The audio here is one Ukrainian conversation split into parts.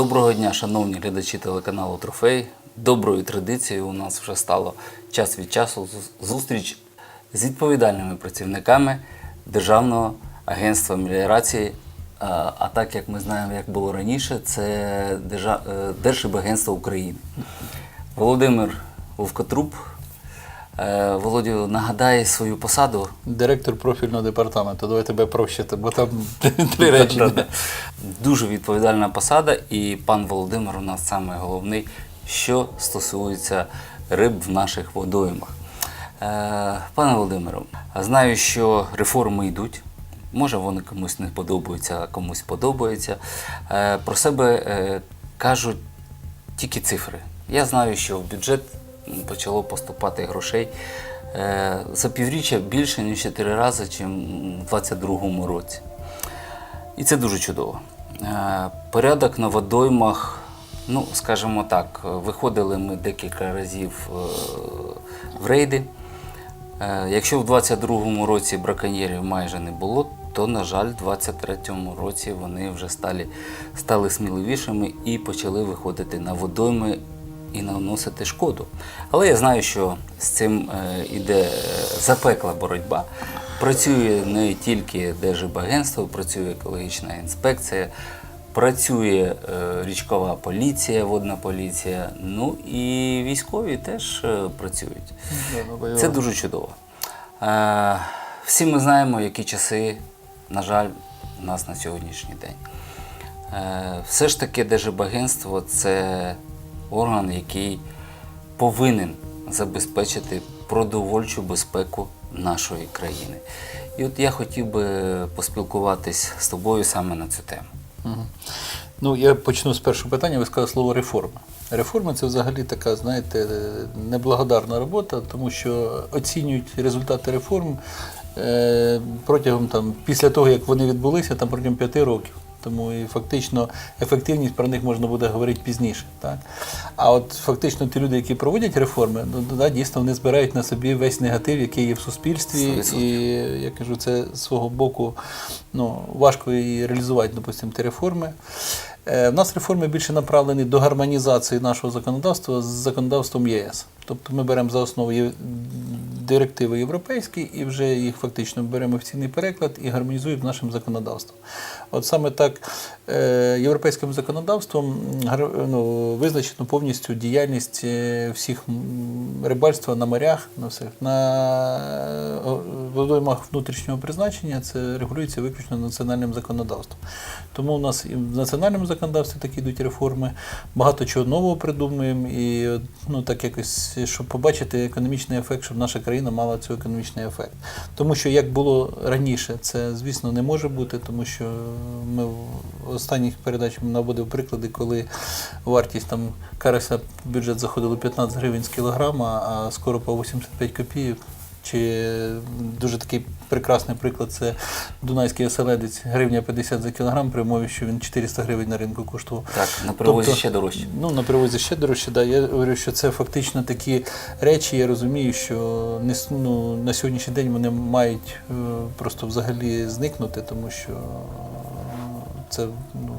Доброго дня, шановні глядачі телеканалу Трофей. Доброю традицією у нас вже стало час від часу зустріч з відповідальними працівниками Державного агентства меліорації. А так як ми знаємо, як було раніше, це е, Держибагентство України. Володимир Вовкотруб. Е, Володю, нагадай свою посаду. Директор профільного департаменту. Давай тебе прощати, бо там три. Да-да. Дуже відповідальна посада, і пан Володимир у нас саме головний, що стосується риб в наших водоймах. Е, Пане Володимире, знаю, що реформи йдуть. Може, вони комусь не подобаються, а комусь подобаються. Е, Про себе кажуть тільки цифри. Я знаю, що в бюджет почало поступати грошей е, за півріччя більше, ніж 4 рази, ніж у 2022 році. І це дуже чудово. Е, Порядок на водоймах, ну, скажімо так, виходили ми декілька разів е, в рейди. Якщо в 22-му році браконьєрів майже не було, то, на жаль, в 23-му році вони вже стали, стали сміливішими і почали виходити на водойми і наносити шкоду. Але я знаю, що з цим е, іде запекла боротьба. Працює не тільки Держибагентство, працює екологічна інспекція, працює е, річкова поліція, водна поліція, ну і військові теж е, працюють. Це дуже чудово. Всі ми знаємо, які часи, на жаль, у нас на сьогоднішній день. Все ж таки Держибагентство це орган, який повинен забезпечити продовольчу безпеку нашої країни. І от я хотів би поспілкуватись з тобою саме на цю тему. Ну, я почну з першого питання. Ви сказали слово реформа. Реформа це взагалі така, знаєте, неблагодарна робота, тому що оцінюють результати реформ е, протягом там, після того, як вони відбулися, там протягом п'яти років. Тому і фактично ефективність про них можна буде говорити пізніше. Так? А от фактично ті люди, які проводять реформи, ну да, дійсно вони збирають на собі весь негатив, який є в суспільстві. Сто І я кажу, це з свого боку ну, важко і реалізувати, допустимо, ті реформи. Е, В нас реформи більше направлені до гармонізації нашого законодавства з законодавством ЄС. Тобто ми беремо за основу директиви європейські і вже їх фактично беремо в цінний переклад і гармонізуємо нашим законодавством. От саме так е, європейським законодавством ну, визначено повністю діяльність е, всіх рибальства на морях, на всіх на водоймах внутрішнього призначення. Це регулюється виключно національним законодавством. Тому у нас і в національному законодавстві такі йдуть реформи, багато чого нового придумуємо, і ну так якось, щоб побачити економічний ефект, щоб наша країна мала цей економічний ефект. Тому що як було раніше, це звісно не може бути, тому що ми в останніх передачах наводив приклади, коли вартість там в бюджет заходило 15 гривень з кілограма, а скоро по 85 копійок. Чи дуже такий прекрасний приклад це Дунайський оселедець, гривня 50 за кілограм, при умові, що він 400 гривень на ринку коштував. Так, на привозі Тобто, ще дорожче. Ну, на привозі ще дорожче, да. Я говорю, що це фактично такі речі, я розумію, що не, ну, на сьогоднішній день вони мають е, просто взагалі зникнути, тому що це, ну,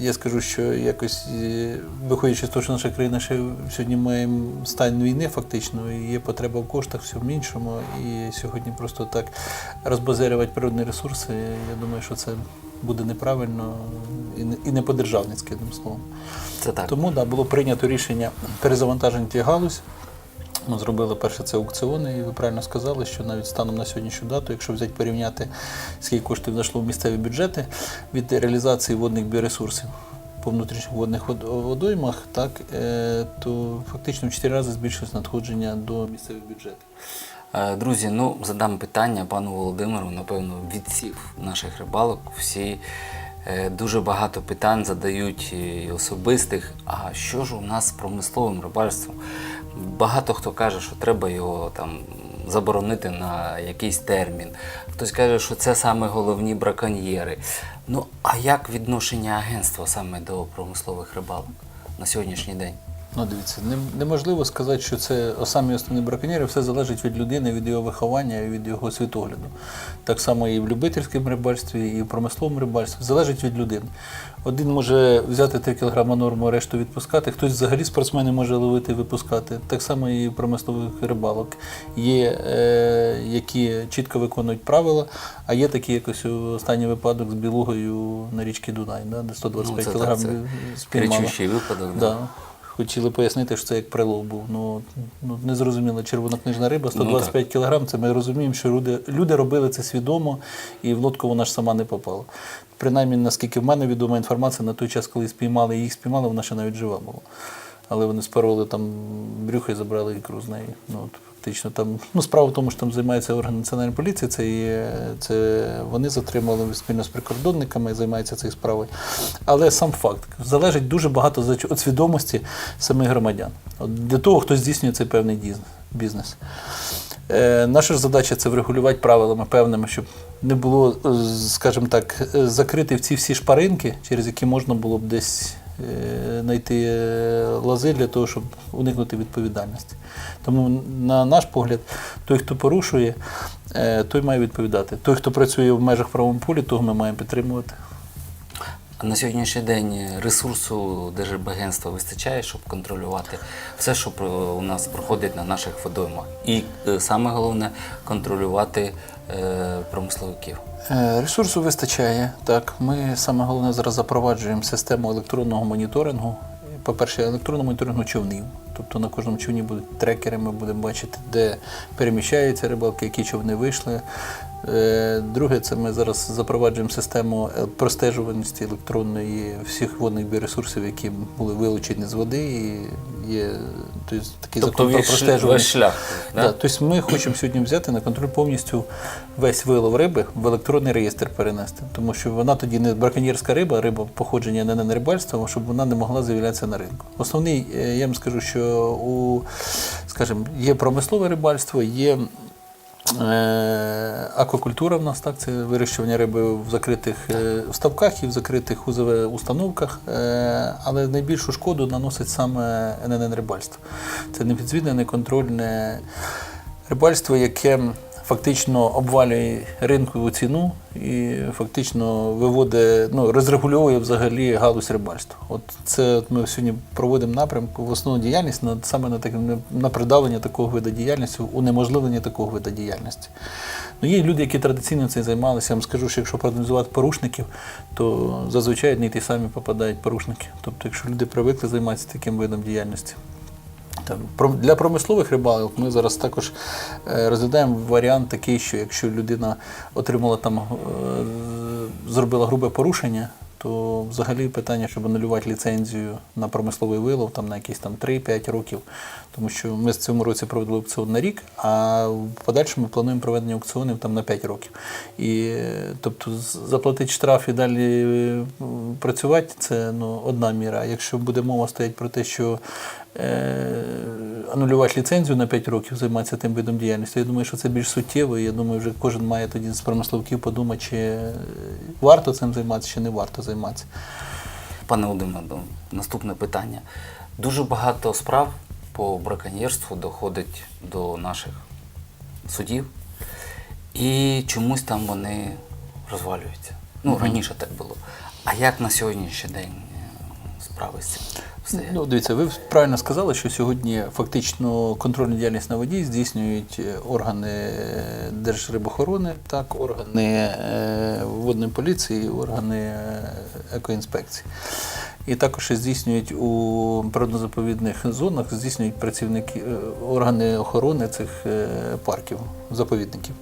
я скажу, що якось, е, виходячи з того, що наша країна ще сьогодні має стан війни, фактично, і є потреба в коштах, всьому іншому. І сьогодні просто так розбазарювати природні ресурси, я думаю, що це буде неправильно і не, і не по-державницьки, одним словом. Це так. Тому да, було прийнято рішення перезавантажити галузь. Ми зробили перше це аукціони, і ви правильно сказали, що навіть станом на сьогоднішню дату, якщо взяти порівняти, скільки коштів знайшло в місцеві бюджети від реалізації водних біоресурсів по внутрішніх водних водоймах, так, е, то фактично в 4 рази збільшилось надходження до місцевих бюджетів. Е, Друзі, ну задам питання пану Володимиру, напевно, від всіх наших рибалок. Всі е, дуже багато питань задають і особистих. А що ж у нас з промисловим рибальством? Багато хто каже, що треба його там заборонити на якийсь термін. Хтось каже, що це саме головні браконьєри. Ну а як відношення агентства саме до промислових рибалок на сьогоднішній день? Ну, дивіться, неможливо сказати, що це самі основні браконьєри, все залежить від людини, від його виховання і від його світогляду. Так само і в любительському рибальстві, і в промисловому рибальстві. Залежить від людини. Один може взяти 3 кг норму, а решту відпускати, хтось взагалі спортсмени може ловити і випускати. Так само і в промислових рибалок. Є, е, які чітко виконують правила, а є такі, як ось останній випадок з білугою на річці Дунай, да, де 125 Ну, це кг так, це спіймала. Кричущий випадок. Да. Хотіли пояснити, що це як прилов був. Ну, ну незрозуміла червонокнижна риба, 125 кг. Це ми розуміємо, що люди, люди робили це свідомо, і в лодку вона ж сама не попала. Принаймні, наскільки в мене відома інформація, на той час, коли спіймали і їх спіймали, вона ще навіть жива була. Але вони спарували там брюхи і забрали ікру з неї. Ну, от, фактично там, ну, справа в тому, що там займається орган національної поліції, це, є, це вони затримали спільно з прикордонниками, займаються цією справою. Але сам факт залежить дуже багато від свідомості самих громадян. От для того, хто здійснює цей певний бізнес. Е, наша ж задача це врегулювати правилами певними, щоб не було, е, скажімо так, е, закрити ці всі шпаринки, через які можна було б десь знайти е, лази для того, щоб уникнути відповідальності. Тому, на наш погляд, той, хто порушує, е, той має відповідати. Той, хто працює в межах правовому полі, того ми маємо підтримувати. На сьогоднішній день ресурсу Держбагентства вистачає, щоб контролювати все, що у нас проходить на наших водоймах. І е, саме головне контролювати е, промисловиків. Е, Ресурсу вистачає. Так, ми саме головне зараз запроваджуємо систему електронного моніторингу. По-перше, електронного моніторингу човнів. Тобто на кожному човні будуть трекери, ми будемо бачити, де переміщаються рибалки, які човни вийшли. Е, Друге, це ми зараз запроваджуємо систему простежуваності електронної всіх водних біоресурсів, які були вилучені з води. І є тобто, такий Тобто закон про простежуваність. шлях. Да? Да? Тобто ми хочемо сьогодні взяти на контроль повністю весь вилов риби в електронний реєстр перенести. Тому що вона тоді не браконьєрська риба, риба походження не на рибальство, щоб вона не могла з'являтися на ринку. Основний, е, я вам скажу, що у, скажімо, є промислове рибальство, є Аквакультура в нас так, це вирощування риби в закритих е, ставках і в закритих УЗВ установках, Е, але найбільшу шкоду наносить саме ННН рибальство. Це непідзвітне, неконтрольне рибальство, яке фактично обвалює ринкову ціну і фактично виводить, ну, розрегульовує взагалі галузь рибальства. От це от ми сьогодні проводимо напрямку в основну діяльність на, саме на, таке, на придавлення такого виду діяльності, унеможливлення такого виду діяльності. Ну, є люди, які традиційно цим займалися. Я вам скажу, що якщо проаналізувати порушників, то зазвичай одні й ті самі попадають порушники. Тобто, якщо люди привикли займатися таким видом діяльності. Там, Для промислових рибалок ми зараз також е, розглядаємо варіант такий, що якщо людина отримала там, е, зробила грубе порушення, то взагалі питання, щоб анулювати ліцензію на промисловий вилов там, на якісь там 3-5 років. Тому що ми в цьому році провели аукціон на рік, а в подальшому плануємо проведення аукціонів там, на 5 років. І тобто заплатити штраф і далі е, працювати це ну, одна міра. А якщо буде мова стоять про те, що анулювати ліцензію на 5 років, займатися тим видом діяльності. Я думаю, що це більш суттєво. і Я думаю, вже кожен має тоді з промисловиків подумати, чи е, варто цим займатися, чи не варто займатися. Пане Володимире, ну, наступне питання. Дуже багато справ по браконьєрству доходить до наших судів, і чомусь там вони розвалюються. Ну, раніше так було. А як на сьогоднішній день е, справи з цим стоять? Ну, дивіться, ви правильно сказали, що сьогодні фактично контрольну діяльність на воді здійснюють е, органи е, Держрибохорони, так, органи е, водної поліції, органи екоінспекції. І також здійснюють у природно-заповідних зонах, здійснюють працівники органи охорони цих парків, заповідників.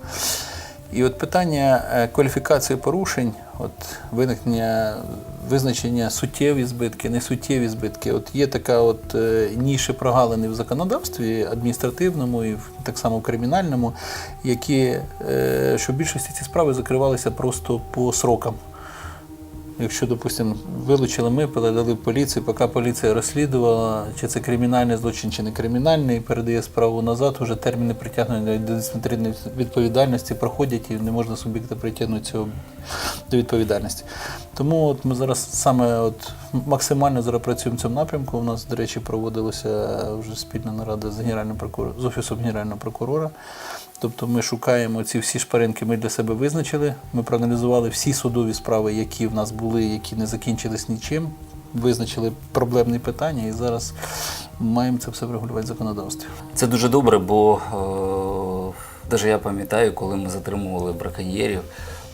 І от питання е, кваліфікації порушень, от виникнення визначення суттєві збитки, несуттєві збитки. От є така от е, ніші прогалини в законодавстві адміністративному і так само в кримінальному, які е, що в більшості ці справи закривалися просто по срокам. Якщо, допустимо, вилучили ми, передали поліцію, поки поліція розслідувала, чи це кримінальний злочин, чи не кримінальний, і передає справу назад, вже терміни притягнення до дисциплінарної відповідальності проходять і не можна суб'єкта притягнути цього до відповідальності. Тому от ми зараз саме от максимально зараз працюємо в цьому напрямку. У нас, до речі, проводилася вже спільна нарада з генеральним прокурором з офісом генерального прокурора. Тобто ми шукаємо ці всі шпаринки, ми для себе визначили. Ми проаналізували всі судові справи, які в нас були, які не закінчились нічим. Визначили проблемні питання і зараз маємо це все врегулювати в законодавстві. Це дуже добре, бо е, навіть я пам'ятаю, коли ми затримували браконьєрів,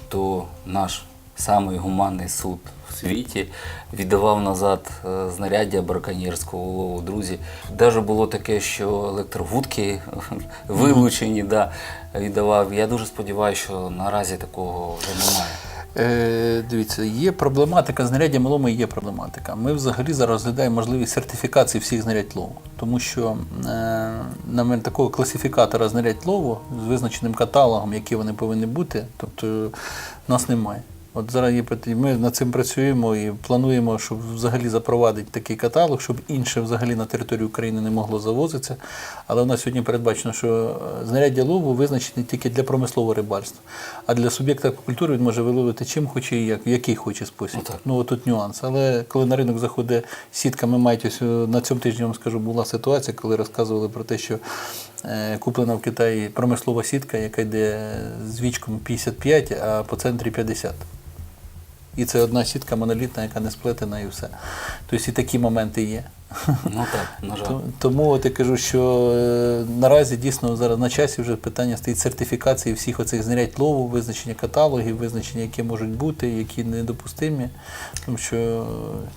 то наш самий гуманний суд світі віддавав назад е, знаряддя браконьєрського лову. Друзі, навіть було таке, що електровудки вилучені, да, віддавав. Я дуже сподіваюся, що наразі такого вже немає. Е, дивіться, є проблематика знаряддя малому, є проблематика. Ми взагалі зараз розглядаємо можливість сертифікації всіх знарядь лову, тому що е, на мене такого класифікатора знарядь лову з визначеним каталогом, які вони повинні бути, тобто нас немає. От зараз є питання. Ми над цим працюємо і плануємо, щоб взагалі запровадити такий каталог, щоб інше взагалі на територію України не могло завозитися. Але у нас сьогодні передбачено, що е, знаряддя лову визначені тільки для промислового рибальства. А для суб'єкта аквакультури він може виловити чим хоче і як, в який хоче спосіб. Ну, так. Ну от тут нюанс. Але коли на ринок заходить сітка, ми мають ось е, на цьому тижні, я вам скажу, була ситуація, коли розказували про те, що е, куплена в Китаї промислова сітка, яка йде з вічком 55, а по центрі 50. І це одна сітка монолітна, яка не сплетена і все. Тобто і такі моменти є. Ну так, на жаль. Тому от я кажу, що е, наразі дійсно зараз на часі вже питання стоїть сертифікації всіх оцих знарядь лову, визначення каталогів, визначення, які можуть бути, які недопустимі. Тому що е,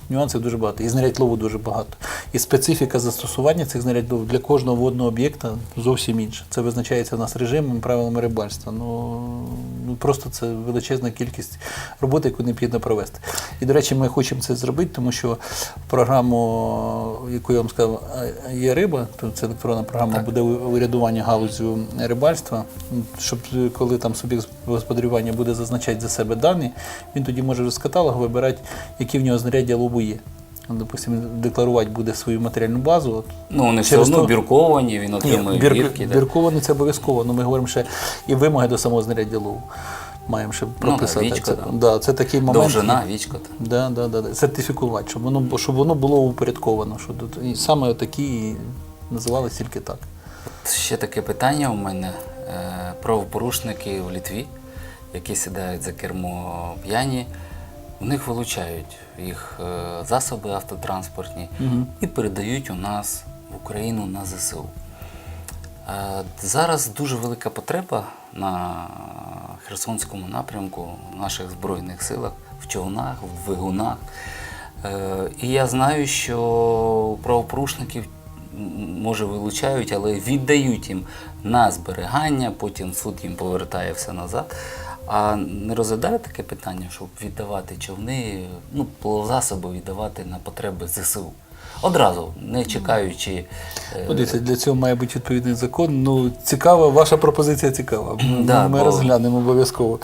нюансів дуже багато. І знарядь лову дуже багато. І специфіка застосування цих знарядь лову для кожного водного об'єкта зовсім інша. Це визначається в нас режимом, правилами рибальства. Ну, ну просто це величезна кількість роботи, яку необхідно провести. І, до речі, ми хочемо це зробити, тому що програму, яку я вам сказав, є риба, то це електронна програма Так. буде урядування галузю рибальства, щоб е, коли там суб'єкт господарювання буде зазначати за себе дані, він тоді може з каталогу вибирати, які в нього знаряддя лову є. Допустимо, декларувати буде свою матеріальну базу. От, Ну, вони все одно то- бірковані, він отримує бір, бірки. да. це обов'язково. Ну, ми говоримо ще і вимоги до самого знаряддя лову. Маємо ще прописати. Ну, вічка, це, да. да, це такий момент. Довжина, вічко. Да, да, да, да. Сертифікувати, щоб воно, щоб воно було упорядковано. Що тут, і саме такі і називалися тільки так. Ще таке питання у мене. Е, Правопорушники в Літві, які сідають за кермо п'яні, у них вилучають їх е, засоби автотранспортні і передають у нас в Україну на ЗСУ. Е, Зараз дуже велика потреба на Херсонському напрямку в наших Збройних силах, в човнах, в двигунах. Е, І я знаю, що правопорушників може вилучають, але віддають їм на зберігання, потім суд їм повертає все назад. А не розглядає таке питання, щоб віддавати човни, ну, плавзасоби віддавати на потреби ЗСУ. Одразу, не чекаючи. е, дивіться, для цього має бути відповідний закон. Ну, цікава, ваша пропозиція цікава. Да, ми бо- розглянемо обов'язково.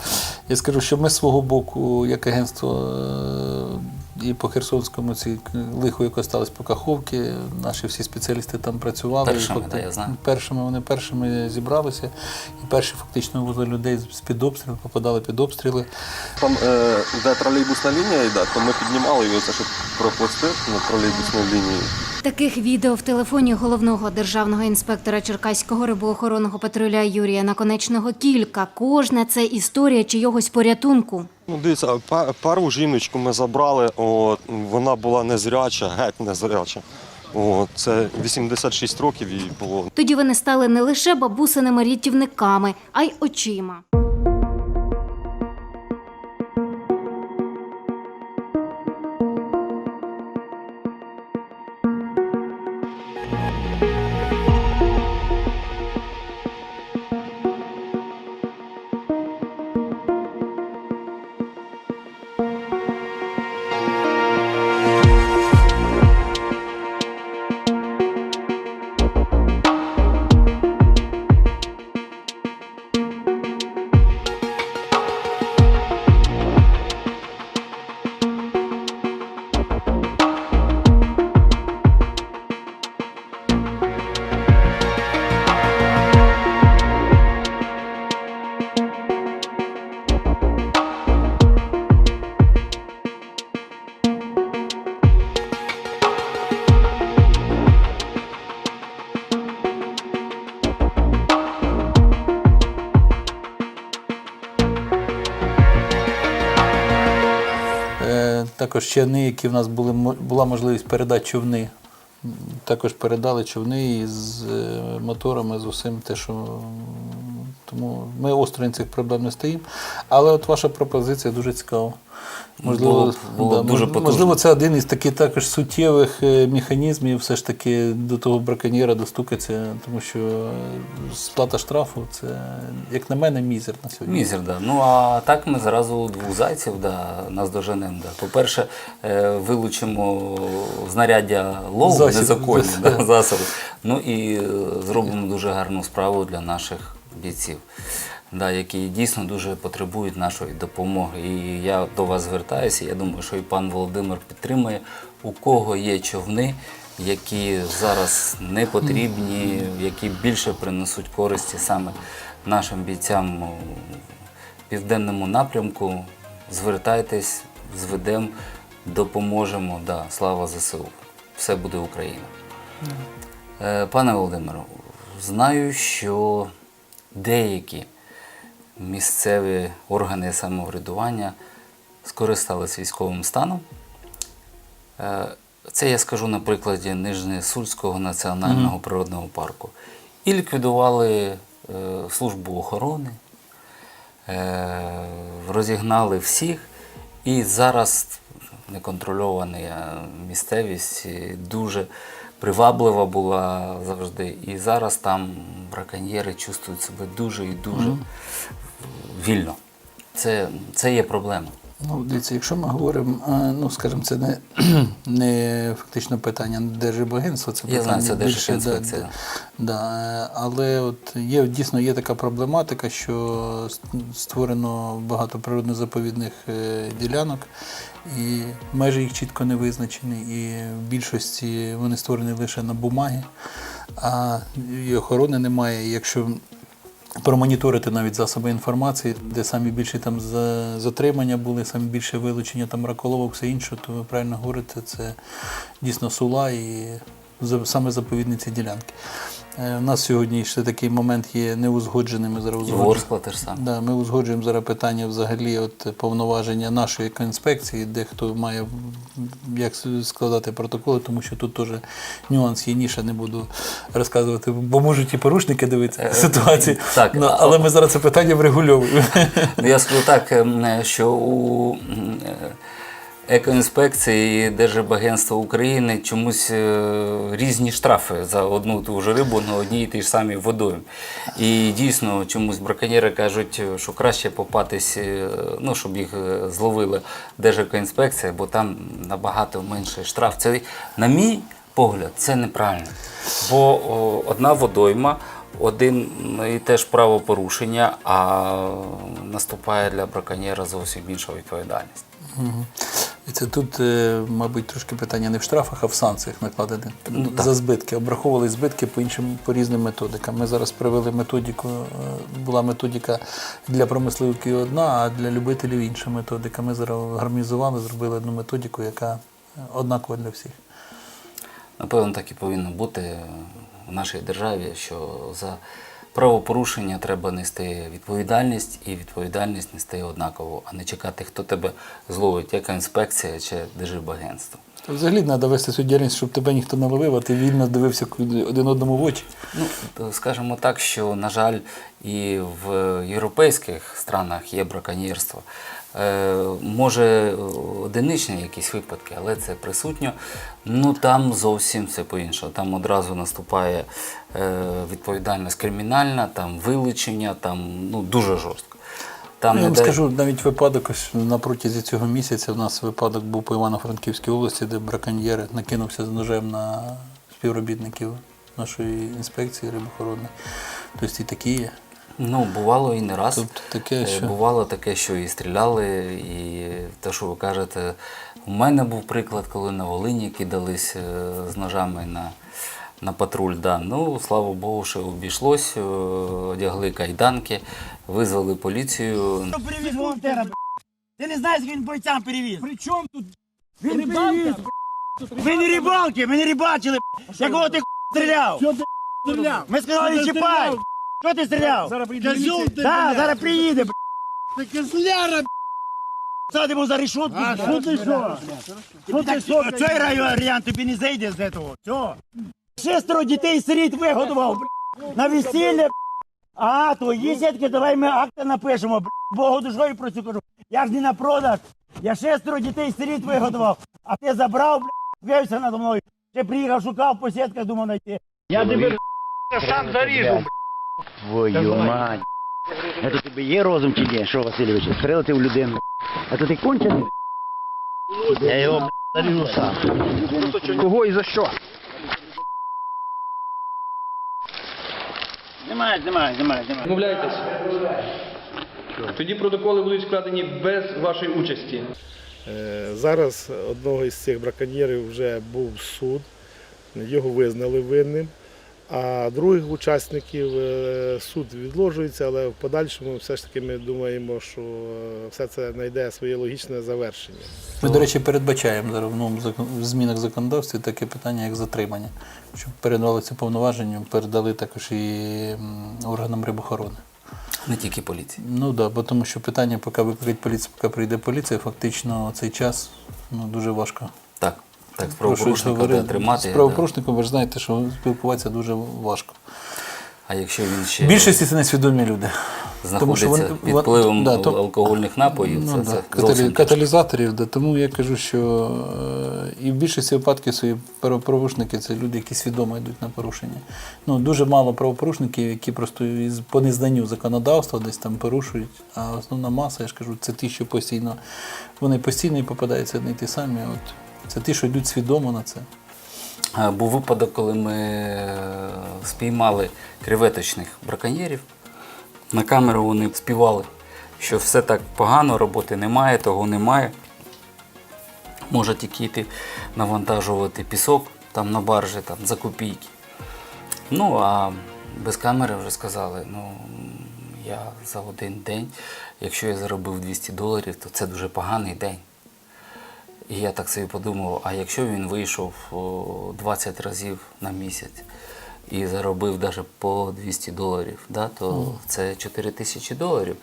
Я скажу, що ми з свого боку, як агентство е, і по Херсонському ці лихо, яке сталося по Каховці, наші всі спеціалісти там працювали. Першими, І да, я знаю. Першими вони першими зібралися, і перші фактично вивозили людей з-під обстрілу, попадали під обстріли. Там, е, де тролейбусна лінія йде, то ми піднімали його, це щоб проплисти на тролейбусній лінії. Таких відео в телефоні головного державного інспектора Черкаського рибоохоронного патруля Юрія Наконечного кілька. Кожна це історія чийогось порятунку. Ну, дивіться, пе- перву жіночку ми забрали, от, вона була незряча, геть незряча. От, це 86 років їй було. Тоді вони стали не лише бабусиними рятівниками, а й очима. Також не, які в нас були, була можливість передати човни. Також передали човни із е, моторами, з усім те, що. Тому ми осторонь цих проблем не стоїмо. Але от ваша пропозиція дуже цікава. Було було б дуже потужно. можливо, це один із таких також суттєвих е, механізмів все ж таки до того браконьєра достукатися, тому що е, сплата штрафу це, як на мене, мізер на сьогодні. Мізер, да. Ну а так ми зразу двох зайців да, наздоженемо. Да. По-перше, е, вилучимо знаряддя лову Засіб, незаконні да, да. засоби. Ну і зробимо дуже гарну справу для наших бійців, да, які дійсно дуже потребують нашої допомоги. І я до вас звертаюся. Я думаю, що і пан Володимир підтримує, у кого є човни. Які зараз не потрібні, які більше принесуть користі саме нашим бійцям у південному напрямку. Звертайтесь, зведемо, допоможемо. Да, слава ЗСУ. Все буде Україна. Е, Пане Володимире, знаю, що деякі місцеві органи самоврядування скористалися військовим станом. Е, Це я скажу на прикладі Нижнесульського національного природного парку. І ліквідували е, службу охорони, е, розігнали всіх. І зараз неконтрольована місцевість дуже приваблива була завжди. І зараз там браконьєри чувствують себе дуже і дуже вільно. Це, це є проблема. Ну, дивіться, якщо ми говоримо, ну скажімо, це не, не фактично питання Держибагентства, це Я знаю, це більше, Да, да, е, але от є дійсно є така проблематика, що створено багато природно-заповідних е, ділянок, і межі їх чітко не визначені, і в більшості вони створені лише на бумагі, а і охорони немає. Якщо промоніторити навіть засоби інформації, де самі більші там затримання були, самі більше вилучення там раколовок, все інше, то ви правильно говорите, це дійсно сула і саме заповідниці ділянки. Е, У нас сьогодні ще такий момент є неузгодженим. Зараз узгоджуємо. Теж саме. Да, ми узгоджуємо зараз питання взагалі от повноваження нашої екоінспекції, де хто має як складати протоколи, тому що тут теж нюанс є ніша, не буду розказувати, бо можуть і порушники дивитися Е, ситуації. так, ну, але ми зараз це питання врегульовуємо. Ну, Я скажу так, ем, е, що у е, екоінспекції і Держбагентства України чомусь е, різні штрафи за одну ту ж рибу на одній і тій ж самій водоймі. І дійсно чомусь браконьєри кажуть, що краще попатись, е, ну, щоб їх е, зловила Держекоінспекція, бо там набагато менший штраф. Це, на мій погляд, це неправильно. Бо о, одна водойма, один і теж правопорушення, а наступає для браконьєра зовсім інша відповідальність. Мгм. І це тут, е, мабуть, трошки питання не в штрафах, а в санкціях накладені Ну, за збитки. Обраховували збитки по іншим по різним методикам. Ми зараз привели методику. е, Була методика для промисловиків одна, а для любителів інша методика. Ми зараз гармонізували, зробили одну методику, яка е, однакова для всіх. Напевно, так і повинно бути в нашій державі, що за правопорушення треба нести відповідальність, і відповідальність нести однаково, а не чекати, хто тебе зловить, яка інспекція чи Держибагентство. Та Взагалі треба вести цю діяльність, щоб тебе ніхто не ловив, а ти вільно дивився один одному в очі. Ну, скажімо так, що, на жаль, і в європейських странах є браконьєрство. Е, може, одиничні якісь випадки, але це присутньо. Ну там зовсім все по-іншому. Там одразу наступає відповідальність кримінальна, там вилучення, там ну, дуже жорстко. Там Я вам скажу, навіть випадок ось на протязі цього місяця в нас випадок був по Івано-Франківській області, де браконьєр накинувся з ножем на співробітників нашої інспекції рибохоронної. Тобто і такі є. Ну, бувало і не раз. Тобто таке, Е, що- Бувало таке, що і стріляли, і те, що ви кажете, у мене був приклад, коли на Волині кидались е, з ножами на, на патруль. Да. Ну, слава Богу, що обійшлось, е, одягли кайданки, визвали поліцію. Хто привіз волонтера, б***? Ти не знаєш, як він бойцям перевіз. При чому тут Він привіз. Ми не рибалки, ми не рибачили, б***. Якого ти стріляв? Стріляв? Ми сказали, Ти чіпай. Що ти стріляв? Зараз приїде Да, зараз приїде, б***. Ти козляра, Садимо за решетку. А що ти що? Що ти що? Цей варіант тобі не зайде з цього. Все. Шестеро дітей сиріт вигодував, бля. На весілля, бля. А, то є сітки, давай ми акти напишемо, бля. Богу душою про цю кажу. Я ж не на продаж. Я шестеро дітей сиріт вигодував, а ти забрав, бля, вився надо мною. Ще приїхав, шукав по сітках, думав знайти. Я тебе сам заріжу, Твою мать. Это тобі є розум чи ні? Що, Васильович, стрелити в людину? А то ти кончений? Я його б**, заріжу сам. Кого і за що? Знімай, знімай, знімай, знімай. Відмовляєтесь? Тоді протоколи будуть складені без вашої участі. Е, Зараз одного із цих браконьєрів вже був суд, його визнали винним. А других учасників е, суд відложується, але в подальшому все ж таки ми думаємо, що е, все це знайде своє логічне завершення. Ми, до речі, передбачаємо зараз в закон- в змінах законодавстві таке питання, як затримання. Щоб передали ці повноваження, передали також і органам рибохорони. Не тільки поліції. Ну так, да, бо тому що питання, поки викликать поліцію, поки прийде поліція, фактично цей час ну, дуже важко. Так, правопорушника буде тримати. З правопорушником ви ж знаєте, що спілкуватися дуже важко. А якщо він ще більшості це несвідомі люди. знаходиться вони- під впливом да, то- алкогольних напоїв, Ну, це, да, це каталі- каталізаторів, да, тому я кажу, що е, і в більшості випадків свої правопорушники це люди, які свідомо йдуть на порушення. Ну, дуже мало правопорушників, які просто по незнанню законодавства десь там порушують. А основна маса, я ж кажу, це ті, що постійно, вони постійно і попадаються одні й ті самі. От, це ті, що йдуть свідомо на це. Був випадок, коли ми е, спіймали креветочних браконьєрів. На камеру вони співали, що все так погано, роботи немає, того немає. Може тільки йти навантажувати пісок там на баржі там, за копійки. Ну, а без камери вже сказали, ну я за один день, якщо я заробив 200 доларів, то це дуже поганий день. І я так собі подумав, а якщо він вийшов 20 разів на місяць і заробив навіть по 200 доларів, да, то це 4 тисячі доларів,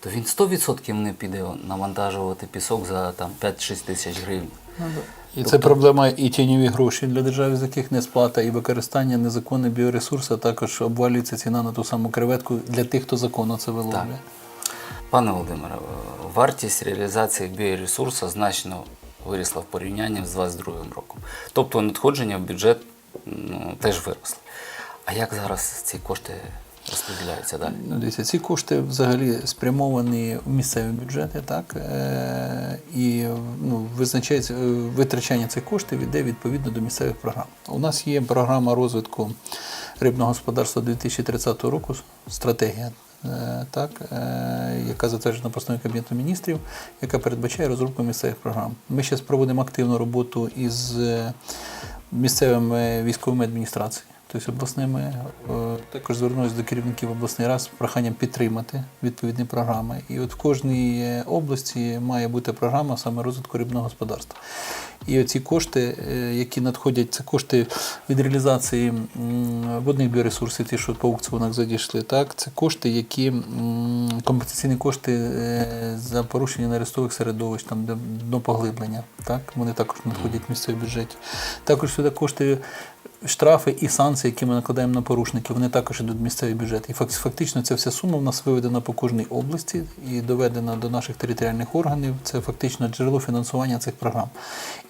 то він 100% не піде навантажувати пісок за там, 5-6 тисяч гривень. І це проблема і тіньові гроші для держави, з яких не сплата, і використання незаконних біоресурсів, а також обвалюється ціна на ту саму креветку для тих, хто законно це виловлює. Пане Володимире, вартість реалізації біоресурсу значно вирісла в порівнянні з 2022 роком. Тобто надходження в бюджет ну, теж виросли. А як зараз ці кошти розподіляються далі? Ну, Дивіться, ці кошти взагалі спрямовані в місцеві бюджети, так е, і ну, визначається е, витрачання цих коштів іде відповідно до місцевих програм. У нас є програма розвитку рибного господарства 2030 року, стратегія. Е, Так, е, яка затверджена постановою Кабінету міністрів, яка передбачає розробку місцевих програм. Ми зараз проводимо активну роботу із е, місцевими військовими адміністраціями, тобто обласними. Також звернулися до керівників обласної раз з проханням підтримати відповідні програми. І от в кожній області має бути програма саме розвитку рибного господарства. І оці кошти, е, які надходять, це кошти від реалізації водних біоресурсів, ті, що по аукціонах задійшли, так, це кошти, які компенсаційні кошти е, за порушення нерестових середовищ, там де днопоглиблення, так, вони також надходять в місцеві бюджеті. Також сюди кошти. Штрафи і санкції, які ми накладаємо на порушників, вони також йдуть в місцевий бюджет. І фактично ця вся сума в нас виведена по кожній області і доведена до наших територіальних органів. Це фактично джерело фінансування цих програм.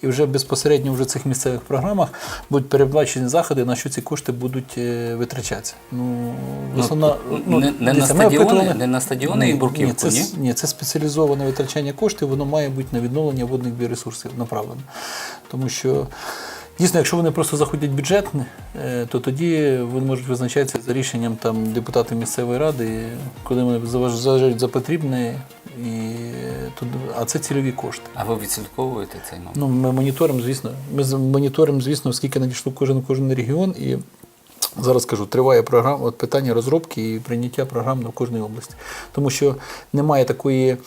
І вже безпосередньо вже в цих місцевих програмах будуть передбачені заходи, на що ці кошти будуть е, витрачатися. Ну, Ну, основна, не- не на стадіони- опитували- не на стадіони і бурківку, ні, це, ні? ні, це спеціалізоване витрачання коштів, воно має бути на відновлення водних біоресурсів направлено. Тому що дійсно, якщо вони просто заходять бюджетне, е, то тоді вони можуть визначатися за рішенням там, депутатів місцевої ради, коли вони заваж- вважають за потрібне, і, а це цільові кошти. А ви відслідковуєте цей момент? Ну, ми моніторимо, звісно. Ми моніторимо, звісно, скільки надійшло кожен кожен регіон. І зараз кажу, триває програма, от питання розробки і прийняття програм на кожній області. Тому що немає такої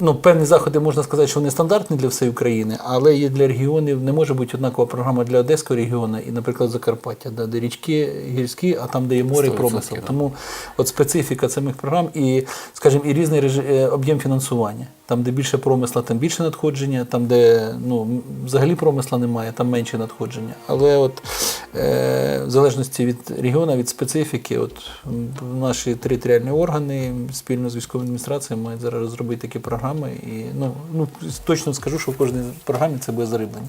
ну, певні заходи можна сказати, що вони стандартні для всієї України, але є для регіонів. Не може бути однакова програма для Одеського регіону і, наприклад, Закарпаття, да, де річки гірські, а там, де є море, 100%, промисел. да. Тому от специфіка самих програм і, скажімо, і різний режи- е, об'єм фінансування. Там, де більше промисла, там більше надходження, там, де ну, взагалі промисла немає, там менше надходження. Але от е, в залежності від регіону, від специфіки, от наші територіальні органи спільно з військовою адміністрацією мають зараз розробити такі програми. І ну, ну точно скажу, що в кожній програмі це буде зариблення.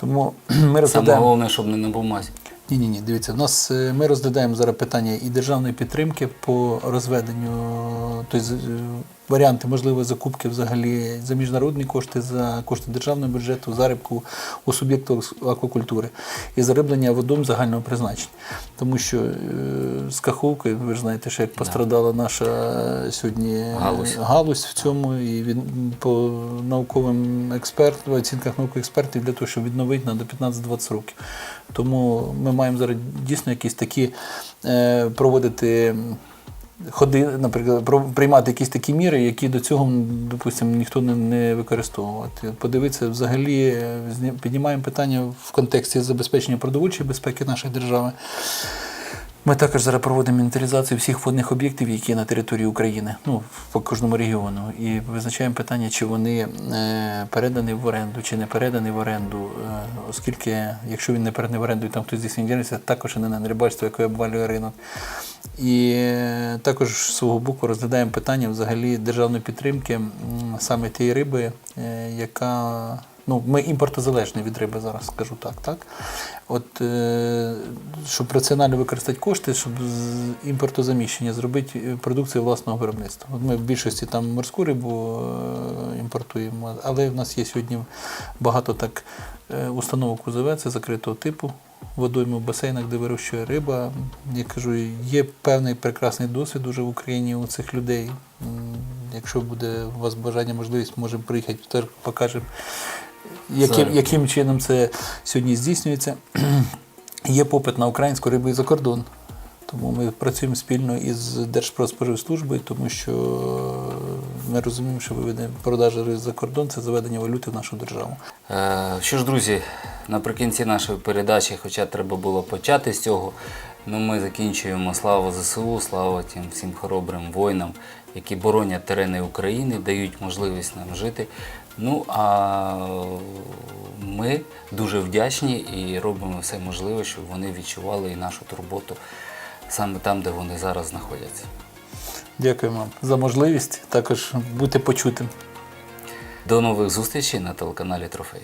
Тому ми Саме головне, щоб не на бумазі. Ні, ні, ні. Дивіться, в нас е, ми розглядаємо зараз питання і державної підтримки по розведенню, тобто варіанти можливої закупки взагалі за міжнародні кошти, за кошти державного бюджету, зарибку у суб'єкту аквакультури і зариблення водом загального призначення. Тому що е, з каховкою, ви ж знаєте, що як пострадала наша сьогодні Галузь. галузь в цьому, і від, по науковим експертам, оцінках наукових експертів для того, щоб відновити, треба 15-20 років. Тому ми маємо зараз дійсно якісь такі е, проводити. Ходи, наприклад, приймати якісь такі міри, які до цього, допустимо, ніхто не, використовував. Подивитися, взагалі, е, піднімаємо питання в контексті забезпечення продовольчої безпеки нашої держави. Ми також зараз проводимо інвентаризацію всіх водних об'єктів, які є на території України, ну, по кожному регіону. І визначаємо питання, чи вони е, передані в оренду, чи не передані в оренду. Е, оскільки, якщо він не переданий в оренду, і там хтось здійснює діяльність, також не рибальство, яке обвалює ринок. І е, також з свого боку розглядаємо питання взагалі державної підтримки саме тієї риби, яка ну, ми імпортозалежні від риби зараз, скажу так. так? От, е, щоб раціонально використати кошти, щоб з імпортозаміщення зробити е, продукцію власного виробництва. От ми в більшості там морську рибу е, імпортуємо, але в нас є сьогодні багато так е, установок УЗВ, це закритого типу. Водойми в басейнах, де вирощує риба. Я кажу, є певний прекрасний досвід уже в Україні у цих людей. Якщо буде у вас бажання, можливість, можемо приїхати, покажемо, яким, яким чином це сьогодні здійснюється. Є попит на українську рибу і за кордон. Тому ми працюємо спільно із Держпродспоживслужбою, тому що ми розуміємо, що виведення продажі риби за кордон це заведення валюти в нашу державу. Е, Що ж, друзі, наприкінці нашої передачі, хоча треба було почати з цього, ну ми закінчуємо слава ЗСУ, слава тим всім хоробрим воїнам, які боронять терени України, дають можливість нам жити. Ну а ми дуже вдячні і робимо все можливе, щоб вони відчували і нашу турботу саме там, де вони зараз знаходяться. Дякую вам за можливість також бути почутим. До нових зустрічей на телеканалі Трофей.